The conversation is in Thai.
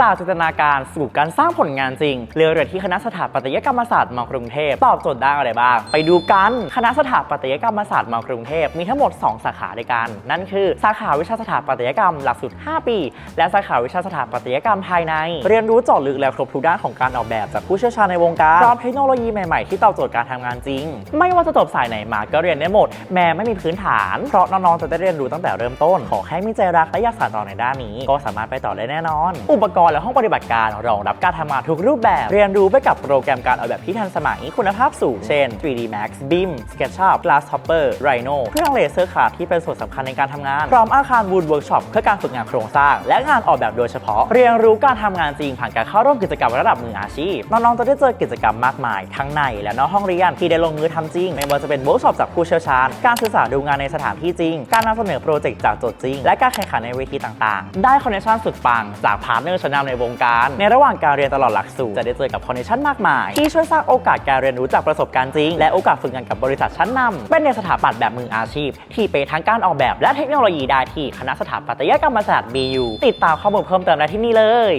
จากจินตนาการสู่การสร้างผลงานจริง เรือเรือที่คณะสถาปัตยกรรมศาสตร์มกรุงเทพตอบโจทย์ด้านอะไรบ้าง ไปดูกันคณะสถาปัตยกรรมศาสตร์มกรุงเทพมีทั้งหมด 2 สาขาด้วยกัน นั่นคือสาขาวิชาสถาปัตยกรรมหลักสูตร 5 ปี และสาขาวิชาสถาปัตยกรรมภายใน เรียนรู้เจาะลึกและครบทุกด้านของการออกแบบจากผู้เชี่ยวชาญในวงการพร้อมเทคโนโลยีใหม่ๆที่ตอบโจทย์การทำงานจริง ไม่ว่าจะจบสายไหนมาก็เรียนได้หมด แม้ไม่มีพื้นฐานเพราะน้องๆจะได้เรียนรู้ตั้งแต่เริ่มต้นขอแค่มีใจรักและอยากสานต่อในด้านนี้ ก็สามารถไปต่อได้แน่นอน อุปกรณ์และห้องปฏิบัติการรองรับการทำงานทุกรูปแบบ เรียนรู้ไปกับโปรแกรมการออกแบบที่ทันสมัยคุณภาพสูง เช่น 3D Max BIM SketchUp Grasshopper Rhino เครื่องเลเซอร์คราฟที่เป็นส่วนสำคัญในการทำงาน พร้อมอาคาร Wood Workshop เพื่อการฝึกงานโครงสร้าง และงานออกแบบโดยเฉพาะ เรียนรู้การทำงานจริงผ่านการเข้าร่วมกิจกรรมระดับมืออาชีพน้องๆจะได้เจอกิจกรรมมากมาย ทั้งในและนอกห้องเรียนที่ได้ลงมือทำจริงไม่ว่าจะเป็นเวิร์กช็อปจากผู้เชี่ยวชาญ การศึกษาดูงานในสถานที่จริง การนำเสนอโปรเจกต์จากโจทย์จริง และการแข่งขันในเวทีต่างๆ ได้คอนเนคชั่นสุดปังจากพาร์ทเนอร์ชั้นนำในวงการ ในระหว่างการเรียนตลอดหลักสูตรจะได้เจอกับคอนเนคชั่นมากมาย ที่ช่วยสร้างโอกาสการเรียนรู้จากประสบการณ์จริง และโอกาสฝึกงานกับบริษัทชั้นนำเป็นในสถาปัตย์แบบมืออาชีพ ที่ไปทั้งการออกแบบและเทคโนโลยีได้ที่คณะสถาปัตยกรรมศาสตร์ BU ติดตามข้อมูลเพิ่มเติมได้ที่นี่เลย